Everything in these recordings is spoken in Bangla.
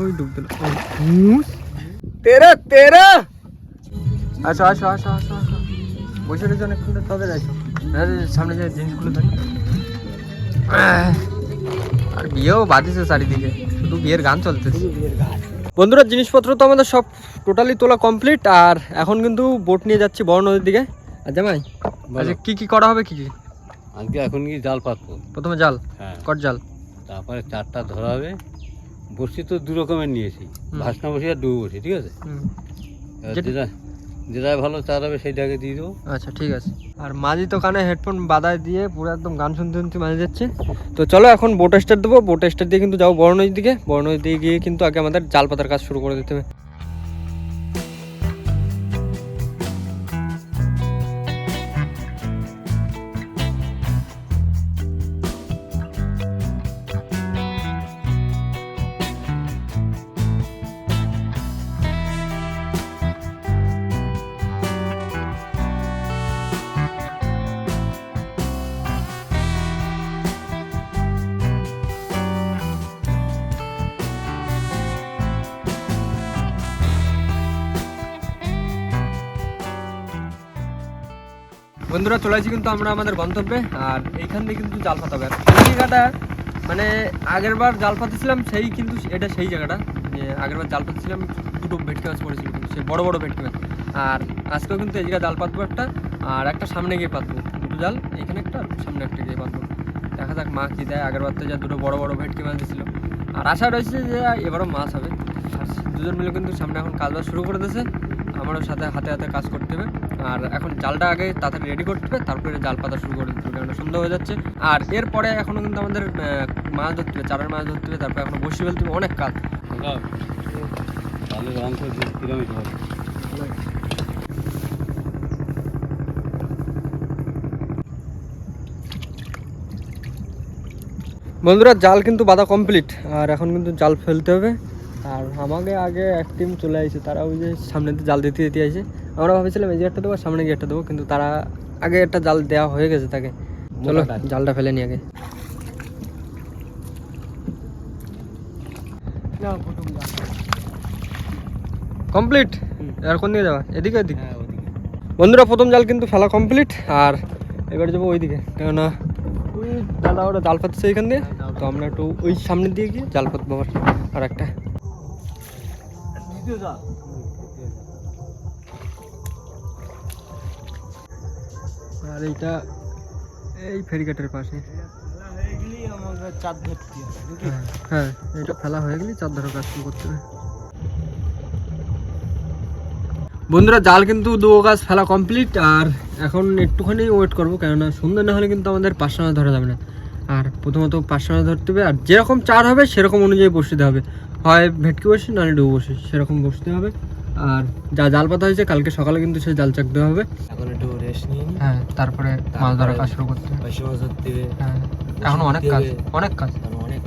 ওই ডুব দিল। তেরা তেরা! আসো আসো আসো আসো আসো। বসে রয়েছে অনেকক্ষণ তবে যাইছো সামনে যে জিনিসগুলো ধরি আর বিয়েও বাদিছে চারিদিকে। শুধু বিয়ের গান চলতেছে। বন্ধুরা জিনিসপত্র তো আমাদের সব টোটালি তোলা কমপ্লিট আর এখন কিন্তু বোট নিয়ে যাচ্ছি বড় নদীর দিকে। আর জামাই আচ্ছা কি কি করা হবে কি কি? আজকে এখন কি জাল পাতবো? প্রথমে জাল হ্যাঁ। কট জাল। তারপরে চারটা ধরা হবে। বসি তো দু রকমের নিয়েছি। ভাসনা বসি আর ডুবো বসি ঠিক আছে? যেটা- যেটা ভালো চার হবে সেইটাকে দিয়ে দেবো। আচ্ছা ঠিক আছে। আর মাঝি তো কানে হেডফোন বাদায় দিয়ে পুরো একদম গান শুনতে শুনতে মাঝে যাচ্ছে। তো চলো এখন বোট স্টার দেবো। বোট স্টার দিয়ে কিন্তু যাব বড় নদীর দিকে। বড় নদীর দিকে গিয়ে কিন্তু আগে আমাদের জাল পাতার কাজ শুরু করে দিতে হবে। বন্ধুরা চলে আসছি কিন্তু আমরা আমাদের গন্তব্যে, আর এইখান দিয়ে কিন্তু জাল পাতাবে আর জায়গাটা মানে আগের বার জাল পাতেছিলাম সেই কিন্তু এটা সেই জায়গাটা, যে আগের বার জাল পাতেছিলাম দুটো ভেটকি মাছ পড়েছিল কিন্তু, সে বড় বড় ভেটকি মাছ। আর আজকেও কিন্তু এই জায়গায় জাল পাতবো একটা, আর একটা সামনে গিয়ে পাতবো দুটো জাল এখানে একটা, সামনে একটা গিয়ে পাতবো দেখা যাক মা কী দেয়, আগের বার তো যা দুটো বড় বড় ভেটকি মাছ দিয়েছিল আর আশা রয়েছে যে এবারও মাছ হবে। আর দুজন মিলে কিন্তু সামনে এখন কাজ বাজ শুরু করে দিয়েছে। আমারও সাথে হাতে হাতে কাজ করতে হবে। আর এখন জালটা আগে তাড়াতাড়ি রেডি করতে হবে, তারপরে জাল পাতা শুরু করে দিতে হবে কারণ সন্ধ্যা হয়ে যাচ্ছে। আর এরপরে এখনও কিন্তু আমাদের মাছ ধরতে হবে, চারের মাছ ধরতে হবে, তারপরে এখনও বসে ফেলতে হবে অনেক কাজ। বন্ধুরা, জাল কিন্তু বাঁধা কমপ্লিট আর এখন কিন্তু জাল ফেলতে হবে। আর আমাকে আগে এক টিম চলে আসছে তারা ওই যে সামনে দিয়ে জাল দিতে দিতে আসে আমরা ভাবছিলাম এই যে একটা দেবো সামনে গিয়ে একটা দেবো কিন্তু তারা আগে একটা জাল দেওয়া হয়ে গেছে তাকে। চলো জালটা ফেলে নি আগে। কমপ্লিট? আর কোন দিকে যাওয়া এদিকে এদিকে হ্যাঁ বন্ধুরা প্রথম জাল কিন্তু ফেলা কমপ্লিট আর এবার যাব ওইদিকে। কেননা ওই দাদা ওরা জাল পাতছে এখান দিয়ে তো আমরা একটু ওই সামনের দিয়ে গিয়ে জাল পাতবো আবার আর একটা আর এইটা এই ফেরিঘাটের পাশে। হ্যাঁ, হ্যাঁ বন্ধুরা জাল কিন্তু দু গাছ ফেলা কমপ্লিট আর এখন একটুখানি ওয়েট করব কেননা সন্ধ্যা না হলে কিন্তু আমাদের পাঁচশো ধরা যাবে না। আর প্রথমত পাঁচশো ধরতে হবে আর যেরকম চার হবে সেরকম অনুযায়ী বসতে হবে। হয় ভেটকি বসি নাহলে ডুবো বসি সেরকম বসতে হবে। আর যা জাল পাতা হয়েছে কালকে সকালে কিন্তু সে জাল চাক দেওয়া হবে। এখন একটু রেস্ট নিয়ে হ্যাঁ তারপরে মাছ ধরা কাজ শুরু করতে হবে। মাছ ধরতে হবে হ্যাঁ এখন অনেক কাজ অনেক কাজ। অনেক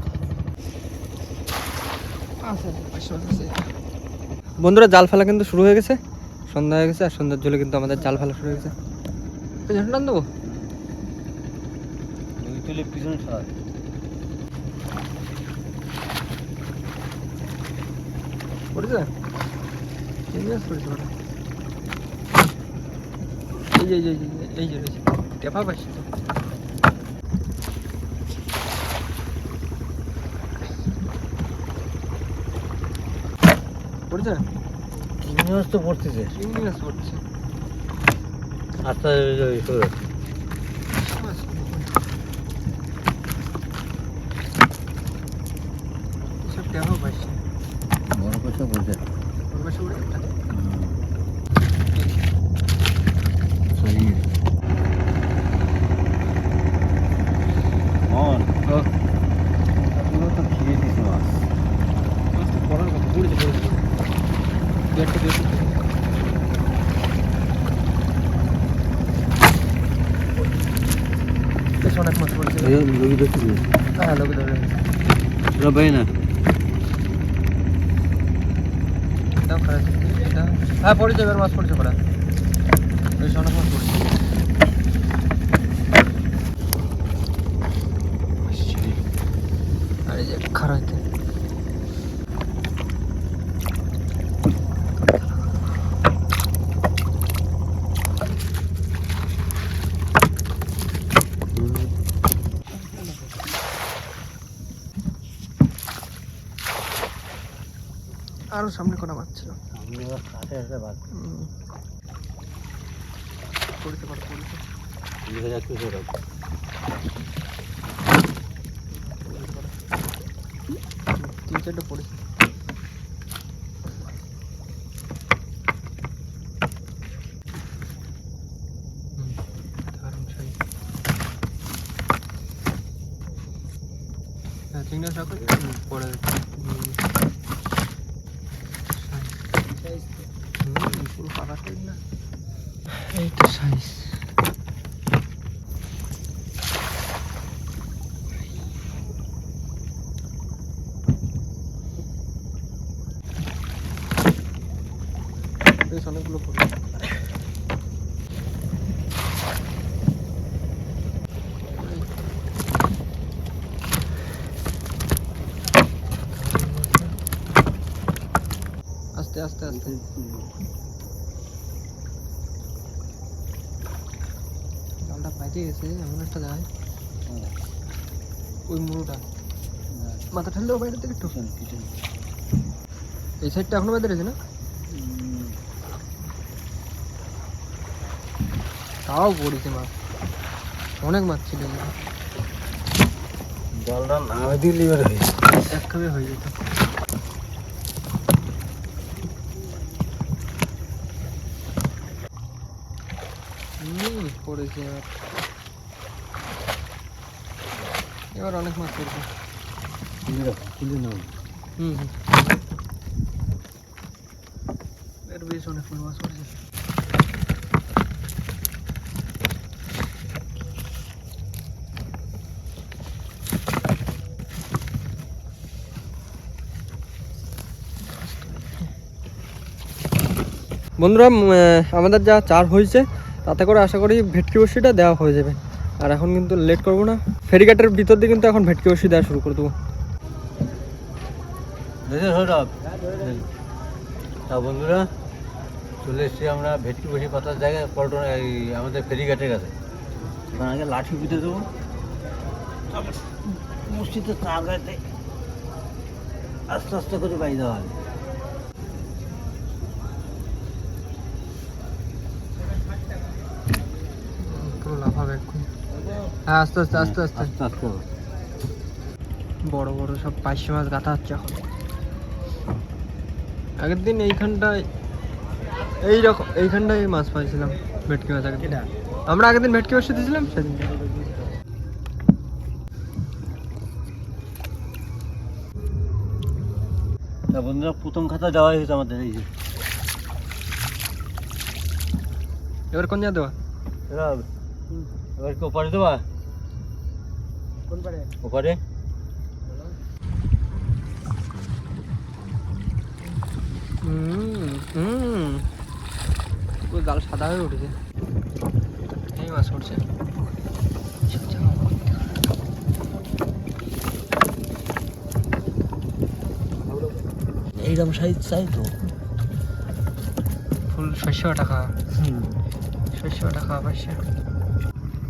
বন্ধুরা জাল ফেলা কিন্তু শুরু হয়ে গেছে। সন্ধ্যা হয়ে গেছে আর সন্ধ্যার জলে কিন্তু আমাদের জাল ফেলা শুরু হয়ে গেছে। দেবো? তুলে পিছনে সরা পড়েছে? পড়েছে এই যে এই যে এই যে, রয়েছে টেপা পাচ্ছি তো। পড়েছে? মাছ তো পড়তেছে। মাছ পড়ছে। আস্তে আস্তে সব টেপা পাচ্ছি বড় কথা বলছে ওর পাশে উড়ে একটা মন ও পুরো তো খেয়ে দিছে মাছ মাছ তো পড়ার কথা পড়েছে পড়েছে দু একটা দু একটা বেশ অনেক মাছ পড়েছে লোক দেখতে হ্যাঁ লোকে ধরে ওরা পাই না। হ্যাঁ পড়েছে এবার মাছ পড়েছে পড়া। ওই অনেক মাছ পড়েছে আর এই যে খারাইতে আরও সামনে কটা মাছ ছিল আমি এবার কাছে আসতে বাদ হুম। পড়তে পারো পড়তে দেখা যাচ্ছে সেরকম তিন চারটে পড়েছে হ্যাঁ, চিংড়ি হুম, পড়ে যাচ্ছে। হুম। Size। হুম, পুরো পাকা size না। এইটা সাইজ বেশ অনেকগুলো পড়ে আস্তে আস্তে আস্তে। জালটা বাইতে গেছে এমন একটা জায়গায়। ওই মুড়োটা। মাথা ঠান্ডা বাইরে থেকে একটু। এই সাইডটা এখনও বাইরে রয়েছে না? তাও পড়েছে মাছ অনেক মাছ ছিল। জলটা নামে দিলে এবার হয়ে এক খাবে হয়ে যেত। পড়েছে এবার। এবার অনেক মাছ পড়েছে। হুম হুম। এর বেশ অনেক মাছ পড়েছে। বন্ধুরা আমাদের যা চার হয়েছে তাতে করে আশা করি ভেটকি বসিটা দেওয়া হয়ে যাবে। আর এখন কিন্তু লেট করব না। ফেরিঘাটের ভিতর দিয়ে কিন্তু এখন ভেটকি বসি দেওয়া শুরু করে দেবো। তা বন্ধুরা চলে এসেছি আমরা ভেটকি বসি পাতার জায়গায় পল্টন এই আমাদের ফেরিঘাটের কাছে। আগে লাঠি পুঁতে দেবো। তাগাতে আস্তে আস্তে করে বাই দেওয়া হবে পুরো লাভ হবে এক্ষুনি হ্যাঁ আস্তে আস্তে আস্তে। আস্তে আস্তে আস্তে। বড় বড় সব পাঁচশো মাছ গাঁথা হচ্ছে এখন। আগের দিন এইখানটায় এইরকম এইখানটায় মাছ পাইছিলাম ভেটকি মাছ আগের আমরা আগের দিন ভেটকি বসে দিয়েছিলাম সেদিন। বন্ধুরা প্রথম খাতা দেওয়া হয়েছে আমাদের এই যে। এবার কোন জায়গা দেওয়া এবার কি ওপারে দেওয়া ওপারে? হুম হুম। পুরো জাল সাদা হয়ে উঠেছে। এই মাছ উঠছে। এইরকম সাইজ চাই তো। ফুল শস্য টাকা শস্য টাকা পাইছে।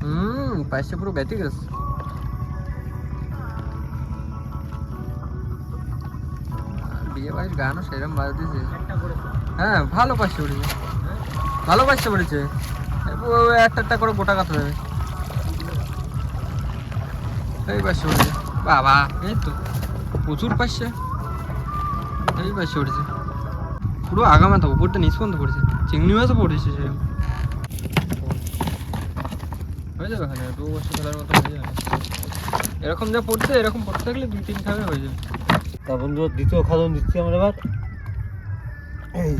হুম পাইছে পুরো বেঁচে গেছে গানও সেরকম বাজ দিয়েছে হ্যাঁ ভালো পাইছে পড়েছে ভালো পাইছে পড়েছে একটা একটা করে গোটা কাটা যাবে এই পাইছে পড়েছে বাবা, এই তো প্রচুর পাইছে। এই পাইছে পড়েছে পুরো আগামাথা উপরটা নিচ পর্যন্ত পড়েছে চিংড়ি মাছও পড়েছে সেরকম। হয়ে যাবে এখানে দু বছর খেলার মতো হয়ে যাবে। এরকম যা পড়ছে, এরকম পড়তে থাকলে দুই তিন খাবে হয়ে যাবে। তা বন্ধু দ্বিতীয় খাদন দিচ্ছি আমরা এবার। এই।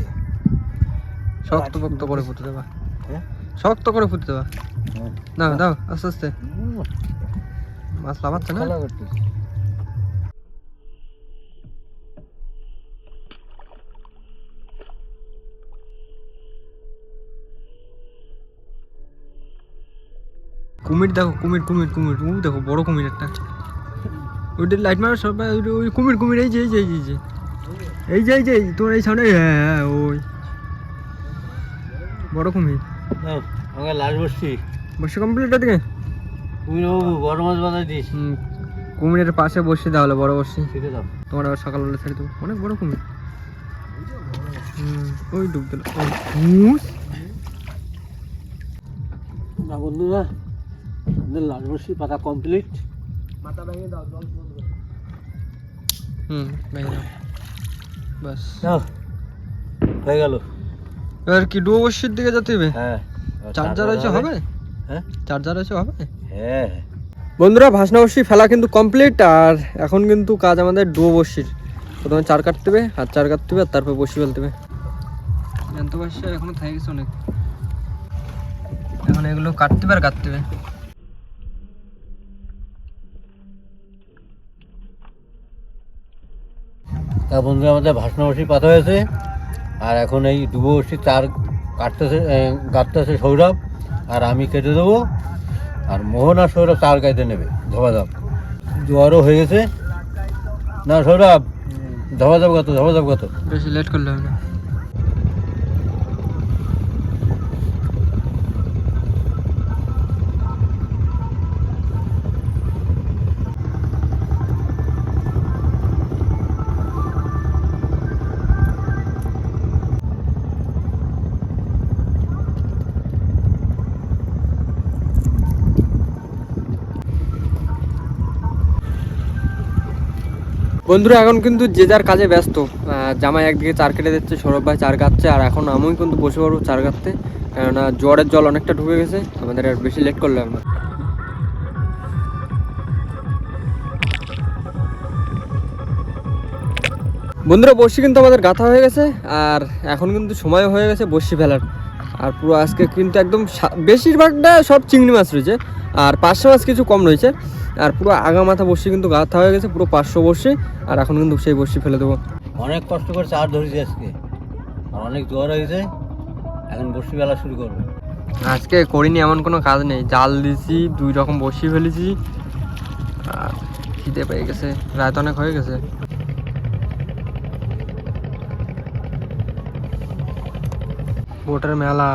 শক্ত পক্ত করে ফুটে দেবা। হ্যাঁ? শক্ত করে ফুটে দেবা। হ্যাঁ। দাও দাও আস্তে আস্তে। মাছ লাভাচ্ছে না? কুমির দেখো কুমির কুমির কুমির। দেখো বড় কুমির একটা। ওইটা লাইট মারো সবাই ওই- কুমির কুমির এই যে এই যে এই যে, এই যে। এই যে তোমার এই সামনে হ্যাঁ হ্যাঁ ওই। বড় কুমির। নাও, আমরা লাল বসছি। বসে কমপ্লিট ওদিকে তুমি বাবু বড় মাছ বাজাই দিস। কুমিরের পাশে বসে তাহলে বড় বসে। তোমার আবার সকালবেলা ছেড়ে দেবো। অনেক বড় কুমির। ওই ডুব দিল। না বন্ধুরা লাল বর্ষি পাতা কমপ্লিট হুম ভেঙে দাও বাস। হয়ে গেল। এবার কি ডুবো বসির দিকে যেতে হবে? হ্যাঁ। চার্জার হয়েছে হবে। হ্যাঁ। চার্জার হয়েছে হবে? হ্যাঁ। বন্ধুরা ভাসনা বসি ফেলা কিন্তু কমপ্লিট আর এখন কিন্তু কাজ আমাদের ডুয়ো বসির। প্রথমে চার কাটতে হবে আর চার কাটতে হবে আর তারপর বসি ফেলতে হবে। জানতে পারছি এখনও থেকে গেছে অনেক। এখন এগুলো কাটতে হবে আর কাটতে হবে। তা বন্ধুরা, আমাদের ভাসনাবাসী বসি পাতা হয়েছে। আর এখন এই দুবর্ষী তার কাটতেছে কাটতেছে সৌরভ, আর আমি কেটে দেবো। আর মোহন আর সৌরভ চার গাইতে নেবে ধবাধপ জোয়ারও হয়ে গেছে। না, সৌরভ ধবাধপ কত ধবাধপ কত? বেশি লেট করলে হবে না। বন্ধুরা, এখন কিন্তু যে যার কাজে ব্যস্ত। জামাই একদিকে চার কেটে দিচ্ছে, সৌরভ ভাই চার কাটছে, আর এখন আমিও কিন্তু বসে পড়ব চার কাটতে। কেননা জোয়ারের জল অনেকটা ঢুকে গেছে, আমাদের আর বেশি লেট করলে হবে না। বন্ধুরা বসি কিন্তু আমাদের গাথা হয়ে গেছে, আর এখন কিন্তু সময় হয়ে গেছে বসি ফেলার। আর পুরো আজকে কিন্তু একদম বেশিরভাগটা সব চিংড়ি মাছ রয়েছে, আর পাঁচশো মাছ কিছু কম রয়েছে। আর পুরো আগা মাথা বসি কিন্তু গাথা হয়ে গেছে পুরো পাঁচশো বসি আর এখন কিন্তু সেই বসি ফেলে দেবো। অনেক কষ্ট করে চার ধরেছি আজকে। আর অনেক জোয়ার হয়েছে এখন বসি বেলা শুরু করব। আজকে করিনি এমন কোনো কাজ নেই। জাল দিয়েছি দুই রকম বসি ফেলেছি। আর খিদে পেয়ে গেছে রাত অনেক হয়ে গেছে। বোটের মেলা।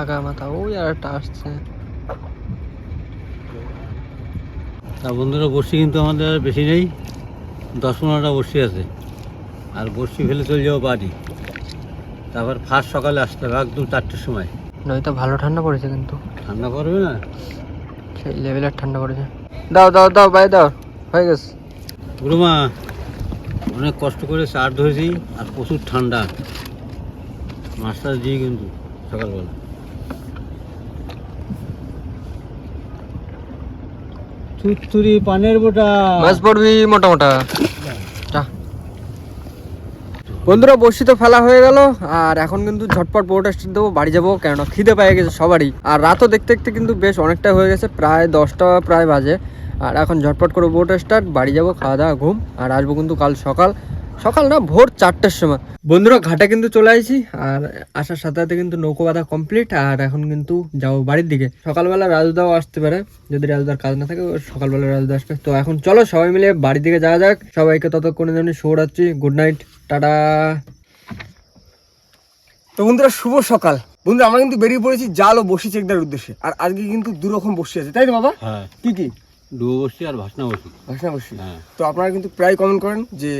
আগা মাথা ওই আর একটা আসছে। তা বন্ধুরা বসি কিন্তু আমাদের আর বেশি নেই। দশ পনেরোটা বসি আছে। আর বসি ফেলে চলে যাব বাড়ি। তারপর ফার্স্ট সকালে আসতে হবে একদম চারটের সময়। নয়তো ভালো ঠান্ডা পড়েছে কিন্তু। ঠান্ডা পড়বে না? সেই লেভেলের ঠান্ডা পড়েছে। দাও দাও দাও বাই দাও হয়ে গেছে। বুড়োমা অনেক কষ্ট করে চার ধরেছি আর প্রচুর ঠান্ডা। মাছটা দিয়ে কিন্তু সকালবেলা। চুচুরি পানের বোটা। মাছ পড়বি বন্ধুরা বসি তো ফেলা হয়ে গেল, আর এখন কিন্তু ঝটপট বোট স্টার্ট দেবো, বাড়ি যাব কেন খিদে পেয়ে গেছে সবারই। আর রাতও দেখতে দেখতে কিন্তু বেশ অনেকটা হয়ে গেছে, প্রায় দশটা, প্রায় বাজে। আর এখন ঝটপট করে বোট স্টার্ট বাড়ি যাব, খাওয়া দাওয়া, ঘুম। আর আসব কিন্তু কাল সকাল সকাল না ভোর চারটার সময়। বন্ধুরা ঘাটে কিন্তু চলে আসি আর আসার সাথে সাথে কিন্তু নৌকো বাঁধা কমপ্লিট আর এখন কিন্তু যাব বাড়ির দিকে। সকালবেলা রাজুদাও আসতে পারে যদি রাজুদার কাজ না থাকে সকালবেলা রাজুদা আসবে। তো এখন চলো সবাই মিলে বাড়ির দিকে যাওয়া যাক। সবাইকে ততক্ষণে জন্য শুভরাত্রি গুড নাইট টাটা। তো বন্ধুরা শুভ সকাল। বন্ধুরা আমরা কিন্তু বেরিয়ে পড়েছি জাল ও বসি চেকদার উদ্দেশ্যে আর আজকে কিন্তু দু রকম বসি আছে তাই তো বাবা? হ্যাঁ। কি কি? ডুবো বসি আর ভাসনা বসি ভাসনা বসি হ্যাঁ। তো আপনারা কিন্তু প্রায় কমেন্ট করেন যে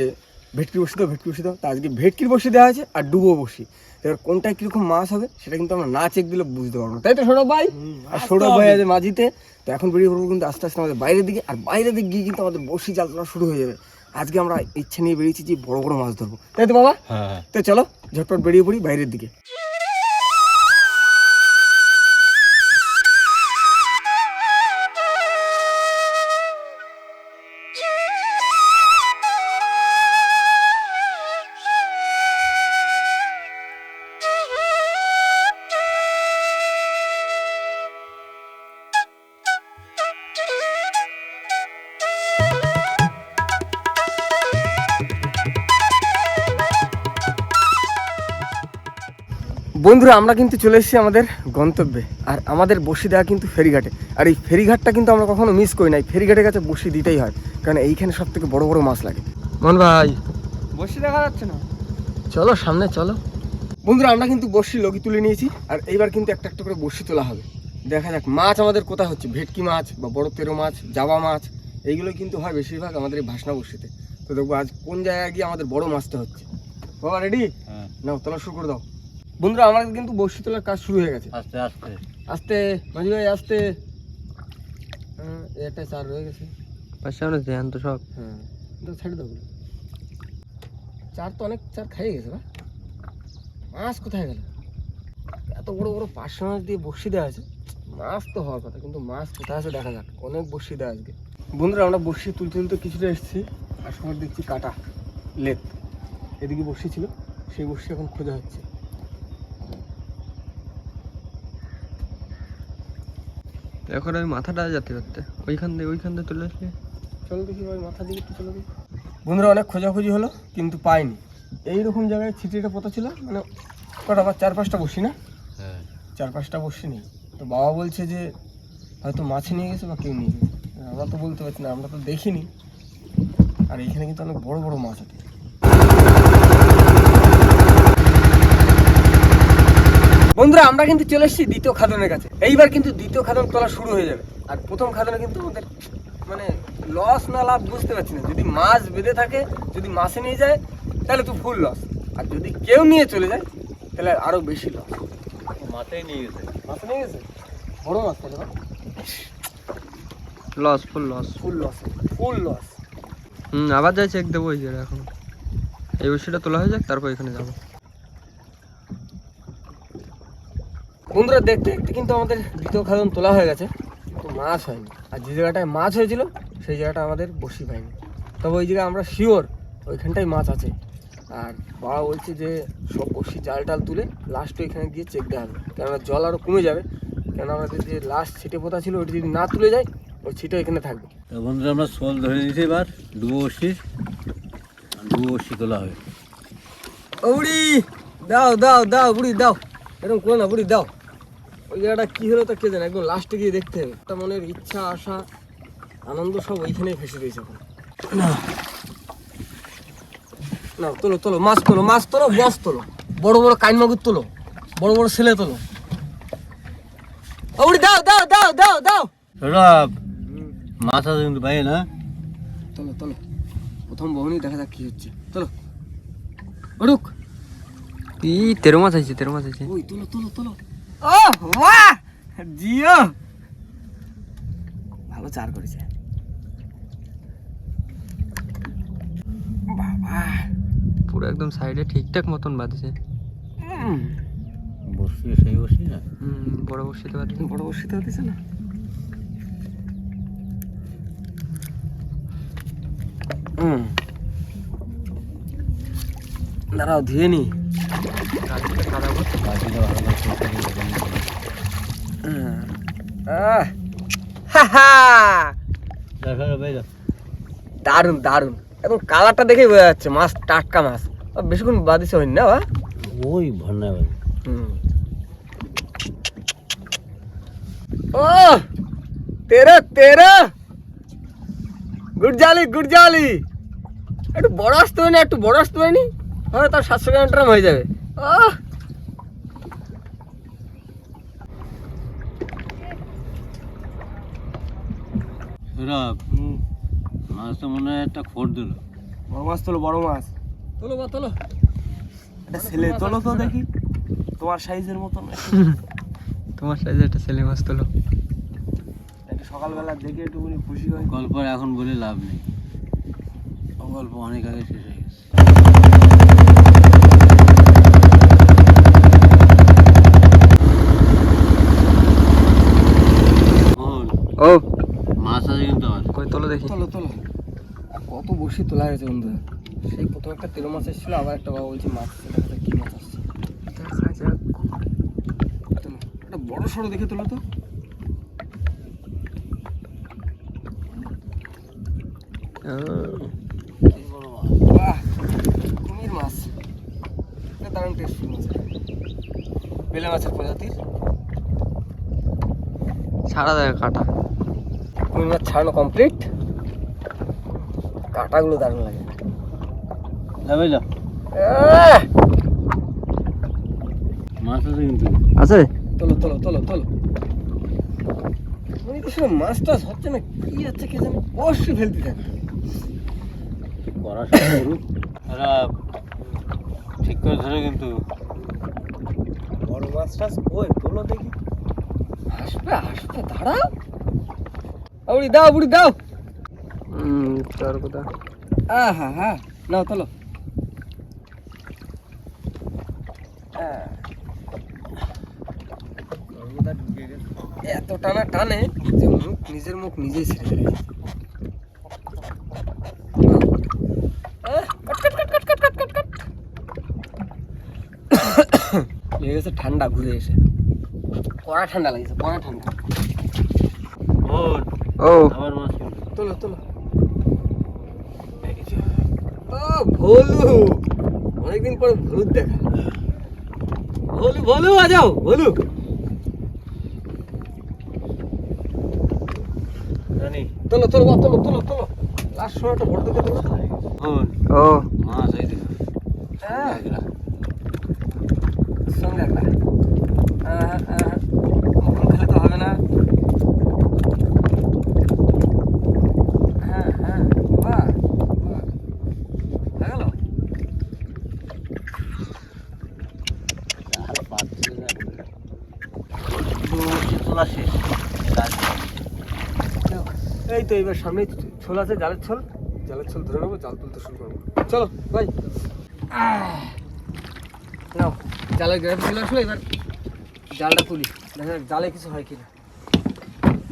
ভেটকি বসি দাও ভেটকি বসি দাও। তা আজকে ভেটকির বসি দেওয়া আছে আর ডুবো বসি। এবার কোনটায় কীরকম মাছ হবে সেটা কিন্তু আমরা না চেক দিলে বুঝতে পারব না। তাই তো সৌরভ ভাই? আর সৌরভ ভাই আছে মাঝিতে। তো এখন বেরিয়ে পড়ব কিন্তু আস্তে আস্তে আমাদের বাইরের দিকে। আর বাইরের দিকে গিয়ে কিন্তু আমাদের বসি জাল তোলা শুরু হয়ে যাবে। আজকে আমরা ইচ্ছে নিয়ে বেরিয়েছি যে বড় বড় মাছ ধরবো। তাই তো বাবা? হ্যাঁ। তো চলো ঝটপট বেরিয়ে পড়ি বাইরের দিকে। বন্ধুরা আমরা কিন্তু চলে এসেছি আমাদের গন্তব্যে। আর আমাদের বসি দেওয়া কিন্তু ফেরিঘাটে। আর এই ফেরিঘাটটা কিন্তু আমরা কখনো মিস করি না। এই ফেরিঘাটের কাছে বসি দিতেই হয়। কারণ এইখানে সব থেকে বড় বড় মাছ লাগে। মন ভাই। বসে দেখা যাচ্ছে না। চলো সামনে চলো। বন্ধুরা আমরা কিন্তু বসি লগি তুলে নিয়েছি। আর এইবার কিন্তু একটা একটা করে বসি তোলা হবে। দেখা যাক মাছ আমাদের কোথায় হচ্ছে। ভেটকি মাছ বা বড় তেরো মাছ জাবা মাছ এইগুলো কিন্তু হয় বেশিরভাগ আমাদের এই ভাসনা বসিতে। তো তো দেখব আজ কোন জায়গায় গিয়ে আমাদের বড় মাছটা হচ্ছে। বাবা রেডি হ্যাঁ। নাও তোলা শুরু করে দাও। বন্ধুরা আমাদের কিন্তু বর্ষি তোলার কাজ শুরু হয়ে গেছে। আস্তে আস্তে। আস্তে মাঝি ভাই আস্তে। হ্যাঁ এই একটা চার রয়ে গেছে। পাশে আমরা ধ্যান তো সব। হ্যাঁ ছেড়ে দাও চার তো অনেক চার খাইয়ে গেছে বা? মাছ কোথায় গেল? এত বড় বড় পাঁচশো মাছ দিয়ে বসি দেওয়া আছে মাছ তো হওয়ার কথা কিন্তু মাছ কোথায় আছে দেখা যাক। অনেক বসি দেওয়া আজকে। বন্ধুরা আমরা বসি তুলতে তুলতে কিছুটা এসেছি। আর সময় দেখছি কাটা লেত। এদিকে বসি ছিল সেই বসি এখন খোঁজা হচ্ছে। এখন আমি মাথাটা যেতে করতে ওইখান দিয়ে ওইখান দিয়ে তুলে আসলে। চলো দেখি ভাই মাথা দিকে একটু চলো দেখি। বন্ধুরা অনেক খোঁজাখুঁজি হলো কিন্তু পাইনি। এইরকম জায়গায় ছিটিটা পোতা ছিল মানে কটা বা চার পাঁচটা বসি না? হ্যাঁ। চার পাঁচটা বসি নেই। তো বাবা বলছে যে হয়তো মাছ নিয়ে গেছে বা কেউ নিয়ে গেছে। আমরা তো বলতে পারছি না আমরা তো দেখিনি। আর এখানে কিন্তু অনেক বড় বড় মাছ আছে। বন্ধুরা আমরা কিন্তু চলে এসেছি দ্বিতীয় খাদনের কাছে। এইবার কিন্তু দ্বিতীয় খাদন তোলা শুরু হয়ে যাবে। আর প্রথম খাদনে কিন্তু আমাদের মানে লস না লাভ বুঝতে পারছি না। যদি মাছ বেঁধে থাকে যদি মাছে নিয়ে যায় তাহলে তো ফুল লস আর যদি কেউ নিয়ে চলে যায় তাহলে আরও বেশি লস মাথায় নিয়ে গেছে। মাছ নিয়ে গেছে? বড় মাছ তাহলে loss full loss full loss full loss হুম আবার যাই চেক দেবো ওই জায়গায় এখন। এই বিষয়টা তোলা হয়ে যাক তারপর এখানে যাব। বন্ধুরা দেখতে দেখতে কিন্তু আমাদের দ্বিতীয় খাদন তোলা হয়ে গেছে। তো মাছ হয়নি। আর যে জায়গাটায় মাছ হয়েছিল সেই জায়গাটা আমাদের বসি পাইনি তবে ওই জায়গায় আমরা শিওর ওইখানটায় মাছ আছে। আর বাবা বলছে যে সব বসি জাল টাল তুলে লাস্ট ওইখানে গিয়ে চেক দেওয়া হবে। কেননা জল আরও কমে যাবে। কেন আমাদের যে লাস্ট ছিটে পোতা ছিল ওইটা যদি না তুলে যায় ওই ছিটে এখানে থাকবে। তো বন্ধুরা আমরা শোল ধরে নিয়েছি এবার। ডুবো বসির ডুবো বসি তোলা হবে। বুড়ি দাও দাও দাও বুড়ি দাও। এরকম করো না বুড়ি দাও। ওই জায়গাটা কি হলো তা কে জানে? একদম লাস্টে গিয়ে দেখতে হবে। একটা মনের ইচ্ছা আশা আনন্দ সব ওইখানেই ফেসে রয়েছে এখন। না। না তোলো তোলো মাছ তোলো মাছ তোলো বস তোলো। বড় বড় কাইন মাগুর তোলো বড় বড় ছেলে তোলো। ও দাও দাও দাও দাও দাও। সৌরভ মাছ আছে কিন্তু ভাই না? তোলো তোলো। প্রথম বহনই দেখা যাক কি হচ্ছে। তোলো। ওড়ুক ই তেরো মাছ আছে তেরো মাছ আছে। ওই তোলো তোলো তোলো। ও বাহ জিও ভালো চার করেছে। বাবা। পুরো একদম সাইডে ঠিকঠাক মতন বাঁধছে। উম, বসি সেই বসি না বড় বসিতে বাঁধছে। বড় বসিতে হতেছে না? হুম। দাঁড়াও ধুয়ে নি। কালকে খারাপ হচ্ছে বাকিটা ভালো করে চলতে হবে। আহ, হা হা দেখ, দেখ, ভাই, দেখ। দারুণ দারুণ এখন কালারটা দেখেই বোঝা যাচ্ছে মাছ টাটকা মাছ। বেশিক্ষণ বাদিছে হয়নি না বা? ওই হুম। ও তেরো তেরো। গুড জালি গুড জালি একটু বড় আসতে হয় না একটু বড় আসতে হয়নি। হ্যাঁ তার সাতশো গ্রাম ট্রাম হয়ে যাবে। ও সৌরভ মাছটা মনে হয় একটা খোর দিল। বড় মাছ তোলো বড় মাছ। তোলো বা তোলো। একটা ছেলে তোলো তো দেখি। তোমার সাইজের মতন তোমার সাইজে একটা ছেলে মাছ তোলো। একটু সকালবেলা দেখে একটু খুশি হয় গল্প এখন বলে লাভ নেই। গল্প অনেক আগে শেষ হয়ে গেছে। ও। মাছ আছে কিন্তু আমার কই তোলো দেখি। তোলো তোলো। আর কত বসি তোলা হয়েছে বন্ধুরা সেই প্রথম একটা তেরো মাছ এসেছিল আবার একটা বাবা বলছে মাছ কি মাছ আসছে। একটা বড় সড়ো দেখে তোলো তো। বাহ কুমির মাছ। দারুণ টেস্টফুল মাছ। বেলে মাছের প্রজাতির। সারা জায়গা কাটা। মাছ ছাড়ানো কমপ্লিট কাঁটাগুলো দারুণ লাগে। মাছ আছে কিন্তু। আছে? তোলো তোলো তোলো তোলো। তো মাছ টাছ হচ্ছে না কি হচ্ছে কে জানে অবশ্যই ফেলতে থাকে করুক ঠিক করে ধরে কিন্তু। বড় মাছ টাছ ওই তোলো দেখি। আসবে আসবে দাঁড়াও। বুড়ি দাও বুড়ি দাও। হুম তোর কথা। আহা হা নাও তোলো। এত টানা টানে যে মুখ নিজের মুখ নিজেই ছেড়ে চলে ঠান্ডা ঘুরে এসে। কড়া ঠান্ডা লাগছে কড়া ঠান্ডা। ওর ও। আবার মাছ তোলো তোলো। ভোলু। অনেকদিন পরে ভূত দেখা। ভোলু ভোলু আ যাও ভোলু তোলো তোলো তোলো তোলো তোলো। লাস্ট সময়টা বড় দেখে তোলো বোন ও মাছ এই দেখো হ্যাঁ এগুলা। সঙ্গে একটা আহ, আহ, মুখে খেলে তো হবে না হ্যাঁ হ্যাঁ বাহ বাহ। হয়ে গেল আর পাচ্ছে না। দু বছর তোলা শেষ কাজ এই তো এবার সামনে ছোল আছে, জালের ছোল। জালের ছোল ধরে নেব, জাল তুলতে শুরু করব। চলো, ভাই। নাও, জালের গ্রাফি চলে আসলো, এবার জালটা তুলি। দেখা যাক জালে কিছু হয় কিনা।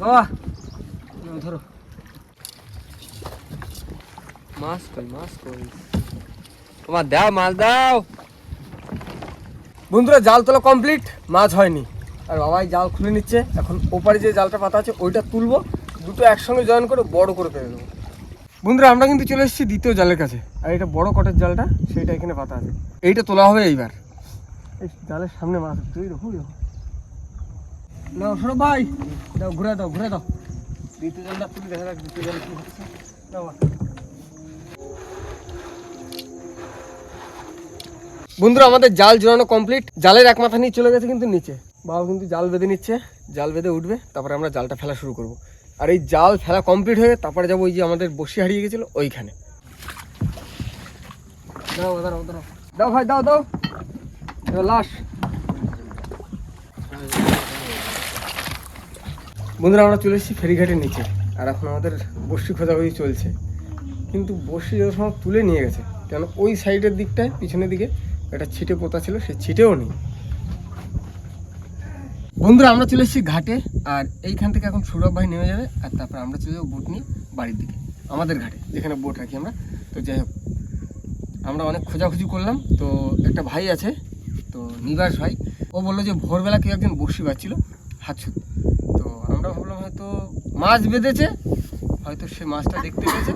বাবা ধরো। মাছ কই মাছ কই? তোমার দাও, মাছ দাও। বন্ধুরা, জাল তোলা কমপ্লিট, মাছ হয়নি। আর বাবাই জাল খুলে নিচ্ছে। এখন ওপারে যে জালটা পাতা আছে, ওইটা তুলবো। দুটো একসঙ্গে জয়েন করে বড় করে ফেলে দেবো। বন্ধুরা, আমরা কিন্তু চলে এসেছি দ্বিতীয় জালের কাছে। আর এটা বড় কটের জালটা, সেইটা এখানে পাতা আছে। এইটা তোলা হবে এইবার। এই জালের সামনে মাছ তুই দেখো নাও সরো ভাই। দাও, ঘুরে দাও ঘুরে দাও। দ্বিতীয় জালটা দেখা যাক, দ্বিতীয় কি হচ্ছে। বন্ধুরা, আমাদের জাল জোড়ানো কমপ্লিট জালের এক মাথা নিয়ে চলে গেছে কিন্তু নিচে। বাবা কিন্তু জাল বেঁধে নিচ্ছে। জাল বেঁধে উঠবে, তারপরে আমরা জালটা ফেলা শুরু করব। আর এই জাল ফেলা কমপ্লিট হয়ে তারপরে যাব ওই যে আমাদের বসি হারিয়ে গেছিল ওইখানে। দাও ভাই দাও দাও বন্ধুরা, আমরা চলে এসেছি ফেরিঘাটের নিচে। আর এখন আমাদের বসি খোঁজাখুঁজি চলছে। কিন্তু বসি যত সময় তুলে নিয়ে গেছে কেন ওই সাইডের দিকটায়, পিছনের দিকে একটা ছিটে পোতা ছিল সে ছিটেও নেই। বন্ধুরা আমরা চলে এসেছি ঘাটে আর এইখান থেকে এখন সৌরভ ভাই নেমে যাবে আর তারপর আমরা চলে যাব বোট নিয়ে বাড়ির দিকে আমাদের ঘাটে যেখানে বোট রাখি আমরা। তো যাই হোক আমরা অনেক খোঁজাখুঁজি করলাম তো একটা ভাই আছে তো নিবাস ভাই ও বলল যে ভোরবেলা কেউ একজন বসি পাচ্ছিল হাতছুত তো আমরা ভাবলাম হয়তো মাছ বেঁধেছে হয়তো সে মাছটা দেখতে পেয়েছে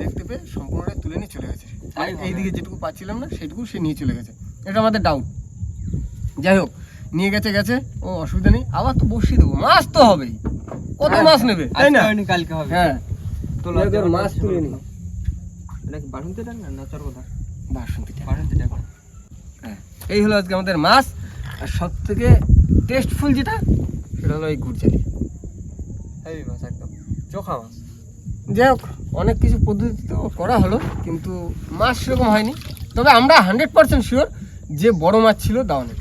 দেখতে পেয়ে সম্পূর্ণটা তুলে নিয়ে চলে গেছে। আর এইদিকে যেটুকু পাচ্ছিলাম না সেটুকু সে নিয়ে চলে গেছে। এটা আমাদের ডাউট যাই হোক নিয়ে গেছে গেছে। ও অসুবিধা নেই। আবার তো বসিয়ে দেবো। মাছ তো হবেই। কত মাছ নেবে? তাই না? কালকে হবে। হ্যাঁ। মাছ তুলে নি হ্যাঁ। এই হলো আজকে আমাদের মাছ। আর সব থেকে টেস্টফুল যেটা সেটা হলো এই হেভি মাছ একদম। চোখা মাছ। যাই হোক অনেক কিছু পদ্ধতিতে করা হলো কিন্তু মাছ সেরকম হয়নি। তবে আমরা হান্ড্রেড পার্সেন্ট শিওর যে বড় মাছ ছিল দাওয়ানে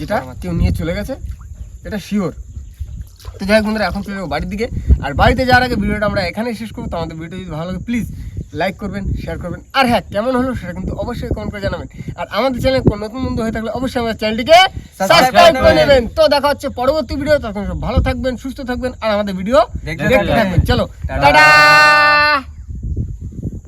যেটা কেউ নিয়ে চলে গেছে এটা শিওর তো যাই হোক বন্ধুরা এখন চলে যাব বাড়ির দিকে। আর বাড়িতে যাওয়ার আগে ভিডিওটা আমরা এখানেই শেষ করব। তো আমাদের ভিডিও যদি ভালো লাগে প্লিজ লাইক করবেন শেয়ার করবেন। আর হ্যাঁ কেমন হলো সেটা কিন্তু অবশ্যই কমেন্ট করে জানাবেন। আর আমাদের চ্যানেল কোনো নতুন বন্ধু হয়ে থাকলে অবশ্যই আমাদের চ্যানেলটিকে সাবস্ক্রাইব করে নেবেন। তো দেখা হচ্ছে পরবর্তী ভিডিও তখন ভালো থাকবেন সুস্থ থাকবেন আর আমাদের ভিডিও দেখতে থাকবেন। চলো। টাটা